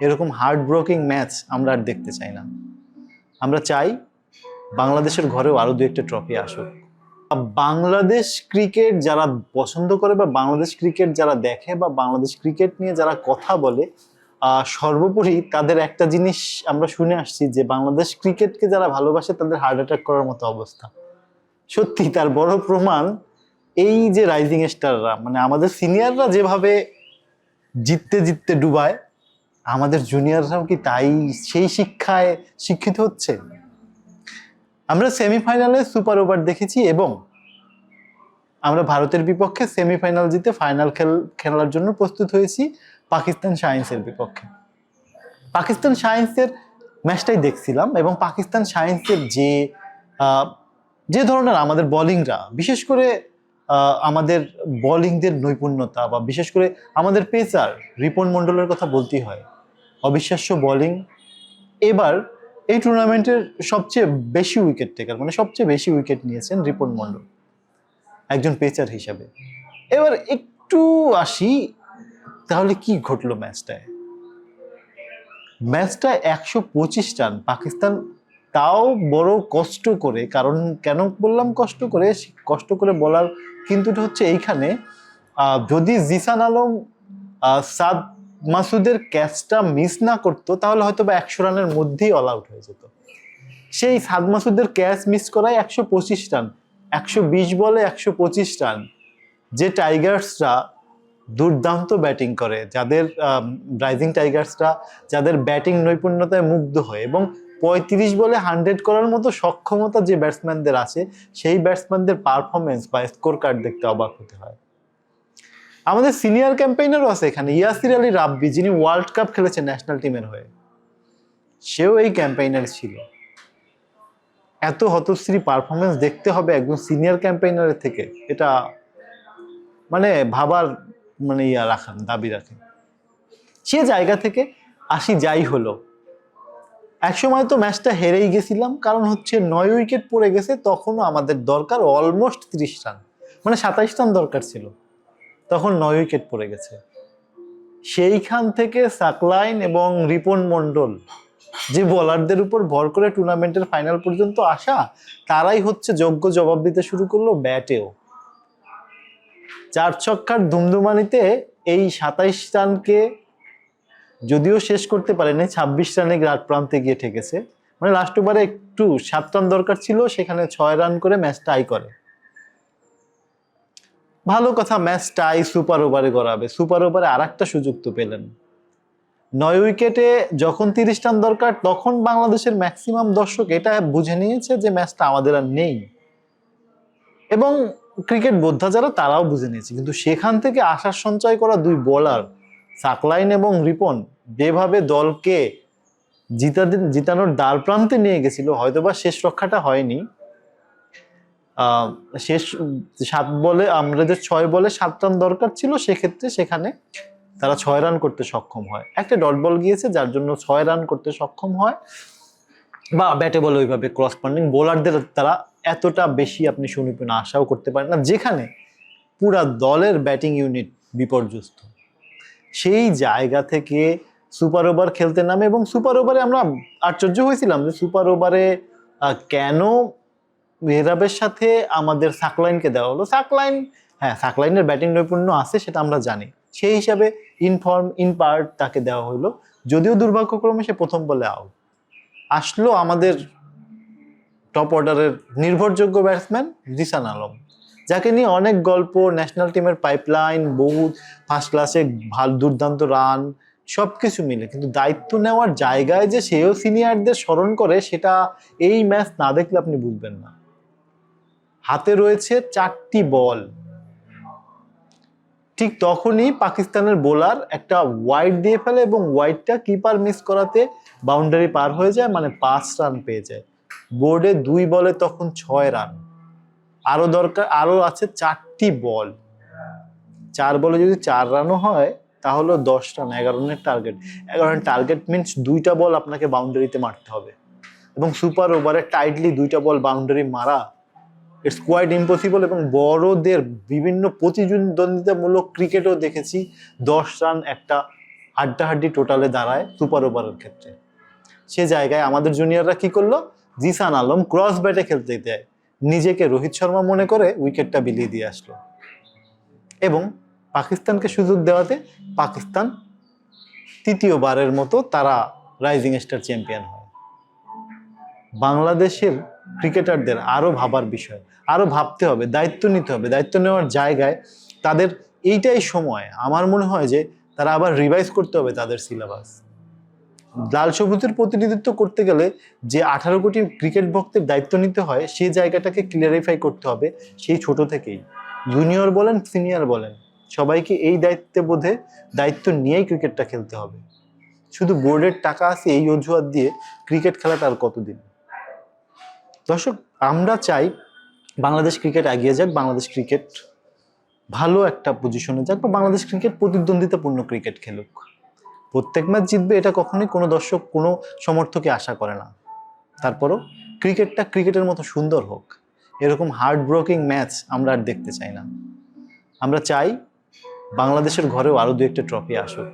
এরকম hard broking match আমরা আর দেখতে চাই না। আমরা চাই বাংলাদেশের ঘরেও আরও দু একটা ট্রফি আসুক। বাংলাদেশ ক্রিকেট যারা পছন্দ করে বা বাংলাদেশ ক্রিকেট যারা দেখে বা বাংলাদেশ ক্রিকেট নিয়ে যারা কথা বলে সর্বোপরি তাদের একটা জিনিস আমরা শুনে আসছি যে বাংলাদেশ ক্রিকেটকে যারা ভালোবাসে তাদের হার্ট অ্যাটাক করার মতো অবস্থা। সত্যি তার বড় প্রমাণ এই যে রাইজিং স্টাররা মানে আমাদের সিনিয়ররা যেভাবে জিততে জিততে ডুবায় আমাদের জুনিয়ররাও কি তাই সেই শিক্ষায় শিক্ষিত হচ্ছে? আমরা সেমিফাইনালে সুপার ওভার দেখেছি এবং আমরা ভারতের বিপক্ষে সেমিফাইনাল জিতে ফাইনাল খেল, খেলার জন্য প্রস্তুত হয়েছি পাকিস্তান সায়েন্সের বিপক্ষে। পাকিস্তান সায়েন্সের ম্যাচটাই দেখছিলাম এবং পাকিস্তান সায়েন্সের যে যে ধরনের আমাদের বোলিংরা বিশেষ করে আমাদের বোলিংদের নৈপুণ্যতা বা বিশেষ করে আমাদের পেসার রিপন মণ্ডলের কথা বলতেই হয়। অবিশ্বাস্য বোলিং এবার এই টুর্নামেন্টের সবচেয়ে বেশি উইকেট টেকার মানে সবচেয়ে বেশি উইকেট নিয়েছেন রিপন মণ্ডল, একজন পেসার হিসাবে। এবার একটু আসি, তাহলে কি ঘটলো ম্যাচটায় ম্যাচটা একশো পঁচিশ রান, পাকিস্তান তাও বড় কষ্ট করে, কারণ কেন বললাম কষ্ট করে? কষ্ট করে বলার কিন্তু হচ্ছে এইখানে যদি জিসান আলম সাদ মাসুদের ক্যাচটা মিস না করতো, তাহলে হয়তো বা একশো রানের মধ্যেই অল আউট হয়ে যেত। সেই সাদ মাসুদের ক্যাচ মিস করায় একশো পঁচিশ রান, একশো বিশ বলে একশো পঁচিশ রান। যে টাইগার্সরা দুর্দান্ত ব্যাটিং করে, যাদের রাইজিং টাইগার্সরা যাদের ব্যাটিং নৈপুণ্যতায় মুগ্ধ হয় এবং পঁয়ত্রিশ বলে হান্ড্রেড করার মতো সক্ষমতা যে ব্যাটসম্যানদের আছে, সেই ব্যাটসম্যানদের পারফরমেন্স বা স্কোর কার্ড দেখতে অবাক হতে হয়। আমাদের সিনিয়র ক্যাম্পেইনারও আছে এখানে, ইয়াসির আলী রাব্বি, যিনি ওয়ার্ল্ড কাপ খেলেছেন ন্যাশনাল টিমের হয়ে। সেও এই ক্যাম্পেইনার ছিল। এত হতশ্রী পারফরমেন্স দেখতে হবে একজন সিনিয়র ক্যাম্পেইনারের থেকে, এটা মানে ভাবার মানে ইয়া রাখেন দাবি রাখেন সে জায়গা থেকে আসি যাই হলো। একসময় তো ম্যাচটা হেরেই গেছিলাম, কারণ হচ্ছে নয় উইকেট পড়ে গেছে, তখনও আমাদের দরকার অলমোস্ট ত্রিশ রান মানে সাতাইশ রান দরকার ছিল। তখন নয় উইকেট পড়ে গেছে। সেইখান থেকে সাকলাইন এবং রিপন মণ্ডল যে বোলারদের উপর ভর করে টুর্নামেন্টের ফাইনাল পর্যন্ত আসা, তারাই হচ্ছে যোগ্য জবাব দিতে শুরু করল ব্যাটেও। চার ছক্কার ধুমধুমানিতে এই সাতাইশ রানকে যদিও শেষ করতে পারেনি, ছাব্বিশ রানে রাত প্রান্তে গিয়ে ঠেকেছে। মানে লাস্ট ওভারে একটু সাত রান দরকার ছিল, সেখানে ছয় রান করে ম্যাচ টাই করে। ভালো কথা ম্যাচ টাই সুপার ওভারে গড়াবে। সুপার ওভারে আর একটা সুযোগ তো পেলেন। নয় উইকেটে যখন তিরিশ রান দরকার, তখন বাংলাদেশের ম্যাক্সিমাম দর্শক এটা বুঝে নিয়েছে যে ম্যাচটা আমাদের আর নেই। এবং ক্রিকেট বোদ্ধা যারা, তারাও বুঝে নিয়েছে। কিন্তু সেখান থেকে আশার সঞ্চয় করা দুই বোলার সাকলাইন এবং রিপন, যেভাবে দলকে জিতাতে জিতানোর দ্বার প্রান্তে নিয়ে গেছিল, হয়তোবা শেষ রক্ষাটা হয়নি। শেষ সাত বলে আমাদের ছয় বলে সাত রান দরকার ছিল, সেক্ষেত্রে সেখানে তারা ছয় রান করতে সক্ষম হয়। একটা ডট বল গিয়েছে, যার জন্য ছয় রান করতে সক্ষম হয়। বা ব্যাটে বলে ওইভাবে ক্রস পান্ডিং বোলারদের তারা এতটা বেশি আপনি সুনিপুণ আশাও করতে পারেন না, যেখানে পুরা দলের ব্যাটিং ইউনিট বিপর্যস্ত। সেই জায়গা থেকে সুপার ওভার খেলতে নামে এবং সুপার ওভারে আমরা আশ্চর্য হয়েছিলাম যে সুপার ওভারে কেন মেহরাবের সাথে আমাদের সাকলাইনকে দেওয়া হলো। সাকলাইন হ্যাঁ সাকলাইনের ব্যাটিং নৈপুণ্য আছে, সেটা আমরা জানি। সেই হিসাবে ইনফর্ম ইন পার্ট তাকে দেওয়া হলো। যদিও দুর্ভাগ্যক্রমে সে প্রথম বলে আউট আসলো আমাদের টপ অর্ডারের নির্ভরযোগ্য ব্যাটসম্যান জিসান আলম। যাকে নিয়ে অনেক গল্প ন্যাশনাল টিমের পাইপলাইন বহু ফার্স্ট ক্লাসে ভালো, দুর্দান্ত রান সব কিছু মিলে। কিন্তু দায়িত্ব নেওয়ার জায়গায় যে সেও সিনিয়রদের স্মরণ করে, সেটা এই ম্যাচ না দেখলে আপনি বুঝবেন না। হাতে রয়েছে চারটি বল। ঠিক তখনই পাকিস্তানের বোলার একটা ওয়াইড দিয়ে ফেলে এবং ওয়াইডটা কিপার মিস করাতে বাউন্ডারি পার হয়ে যায় মানে পাঁচ রান পেয়ে যায়। বোর্ডে দুই বলে তখন ছয় রান। আরও দরকার, আরও আছে চারটি বল। চার বলে যদি চার রানও হয়, তাহলে দশ রান, এগারো রানের টার্গেট এগারো রানের টার্গেট মিনস দুইটা বল আপনাকে বাউন্ডারিতে মারতে হবে। এবং সুপার ওভারে টাইটলি দুইটা বল বাউন্ডারি মারা ইটস কোয়াইট ইম্পসিবল এবং বড়দের বিভিন্ন প্রতিদ্বন্দ্বিতামূলক ক্রিকেটও দেখেছি। দশ রান একটা হাড্ডাহাড্ডি টোটালে দাঁড়ায় সুপার ওভারের ক্ষেত্রে। সে জায়গায় আমাদের জুনিয়ররা কি করল? জিসান আলম ক্রস ব্যাটে খেলতে দেয়। নিজেকে রোহিত শর্মা মনে করে উইকেটটা বিলিয়ে দিয়ে আসলো। এবং পাকিস্তানকে সুযোগ দেওয়াতে পাকিস্তান তৃতীয়বারের মতো তারা রাইজিং স্টার চ্যাম্পিয়ন হয়। বাংলাদেশের ক্রিকেটারদের আরও ভাবার বিষয় আরও ভাবতে হবে, দায়িত্ব নিতে হবে। দায়িত্ব নেওয়ার জায়গায় তাদের এইটাই সময়। আমার মনে হয় যে তারা আবার রিভাইজ করতে হবে তাদের সিলেবাস লাল সবুজের প্রতিনিধিত্ব করতে গেলে যে আঠারো কোটি ক্রিকেট ভক্তের দায়িত্ব নিতে হয় সেই জায়গাটাকে ক্লিয়ারিফাই করতে হবে সেই ছোট থেকেই। জুনিয়র বলেন সিনিয়র বলেন, সবাইকে এই দায়িত্বে বোধে দায়িত্ব নিয়েই ক্রিকেটটা খেলতে হবে। শুধু বোর্ডের টাকা আছে এই অজুহাত দিয়ে ক্রিকেট খেলাটা আর কতদিন? দর্শক, আমরা চাই বাংলাদেশ ক্রিকেট এগিয়ে যাক, বাংলাদেশ ক্রিকেট ভালো একটা পজিশনে যাক বা বাংলাদেশ ক্রিকেট প্রতিদ্বন্দ্বিতাপূর্ণ ক্রিকেট খেলুক। প্রত্যেক ম্যাচ জিতবে এটা কখনোই কোনো দর্শক, কোনো সমর্থকে আশা করে না। তারপরও ক্রিকেটটা ক্রিকেটের মতো সুন্দর হোক, এরকম হার্ড ব্রোকিং ম্যাচ আমরা আর দেখতে চাই না। আমরা চাই বাংলাদেশের ঘরেও আরও দু একটা ট্রফি আসুক।